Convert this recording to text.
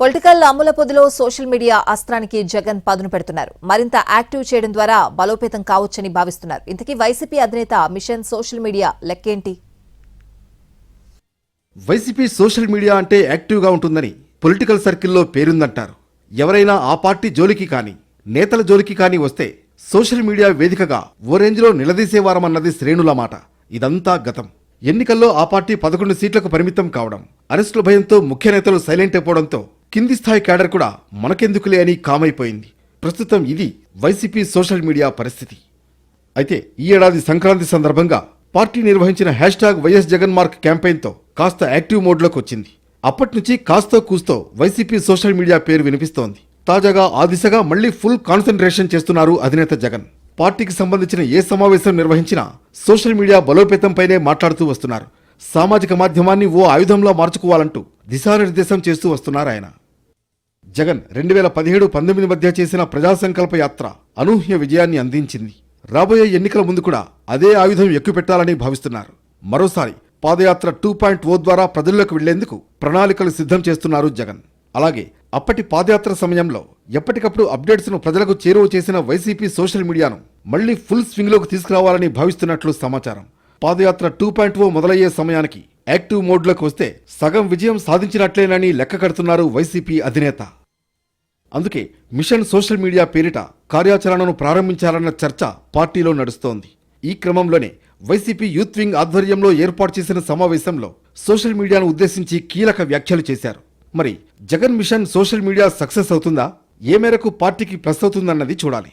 Political అమ్ముల పొదిలో social media అస్త్రానికి జగన్ పదును పెడుతున్నారు. మరింత యాక్టివ్ చేయడం ద్వారా బలోపేతం కావచ్చని భావిస్తున్నారు. ఇంతకీ వైసీపీ అధినేత మిషన్ సోషల్ మీడియా లెక్కేంటి? వైసీపీ సోషల్ మీడియా అంటే యాక్టివ్గా ఉంటుందని పొలిటికల్ సర్కిల్లో పేరుందంటారు. ఎవరైనా ఆ పార్టీ జోలికి కానీ నేతల జోలికి కానీ వస్తే సోషల్ మీడియా వేదికగా ఓ రేంజ్లో నిలదీసేవారమన్నది శ్రేణుల మాట. ఇదంతా గతం. ఎన్నికల్లో ఆ పార్టీ పదకొండు సీట్లకు పరిమితం కావడం అరెస్టుల భయంతో ముఖ్య నేతలు సైలెంట్ అయిపోవడంతో కింది స్థాయి క్యాడర్ కూడా మనకెందుకులే అని కామైపోయింది. ప్రస్తుతం ఇది వైసీపీ సోషల్ మీడియా పరిస్థితి. అయితే ఈ ఏడాది సంక్రాంతి సందర్భంగా పార్టీ నిర్వహించిన హ్యాష్ ట్యాగ్ వైఎస్ జగన్మార్క్ క్యాంపెయిన్తో కాస్త యాక్టివ్ మోడ్లోకి వచ్చింది. అప్పటి నుంచి కాస్తో కూస్తో వైసీపీ సోషల్ మీడియా పేరు వినిపిస్తోంది. తాజాగా ఆ దిశగా మళ్ళీ ఫుల్ కాన్సన్ట్రేషన్ చేస్తున్నారు అధినేత జగన్. పార్టీకి సంబంధించిన ఏ సమావేశం నిర్వహించినా సోషల్ మీడియా బలోపేతంపైనే మాట్లాడుతూ వస్తున్నారు. సామాజిక మాధ్యమాన్ని ఓ ఆయుధంలో మార్చుకోవాలంటూ దిశానిర్దేశం చేస్తూ వస్తున్నారు ఆయన. జగన్ రెండు వేల పదిహేడు పంతొమ్మిది మధ్య చేసిన ప్రజాసంకల్ప యాత్ర అనూహ్య విజయాన్ని అందించింది. రాబోయే ఎన్నికల ముందు కూడా అదే ఆయుధం ఎక్కుపెట్టాలని భావిస్తున్నారు. మరోసారి పాదయాత్ర టూ పాయింట్ ఓ ద్వారా ప్రజల్లోకి వెళ్ళేందుకు ప్రణాళికలు సిద్ధం చేస్తున్నారు జగన్. అలాగే అప్పటి పాదయాత్ర సమయంలో ఎప్పటికప్పుడు అప్డేట్స్ను ప్రజలకు చేరువ చేసిన వైసీపీ సోషల్ మీడియాను మళ్ళీ ఫుల్ స్వింగ్లోకి తీసుకురావాలని భావిస్తున్నట్లు సమాచారం. పాదయాత్ర టూ పాయింట్ ఓ మొదలయ్యే సమయానికి యాక్టివ్ మోడ్లోకి వస్తే సగం విజయం సాధించినట్లేనని లెక్క కడుతున్నారు వైసీపీ అధినేత. అందుకే మిషన్ సోషల్ మీడియా పేరిట కార్యాచరణను ప్రారంభించాలన్న చర్చ పార్టీలో నడుస్తోంది. ఈ క్రమంలోనే వైసీపీ యూత్ వింగ్ ఆధ్వర్యంలో ఏర్పాటు చేసిన సమావేశంలో సోషల్ మీడియాను ఉద్దేశించి కీలక వ్యాఖ్యలు చేశారు. మరి Jagan mission social media success అవుతుందా? ఏ మేరకు పార్టీకి ప్లస్ అవుతుందన్నది చూడాలి.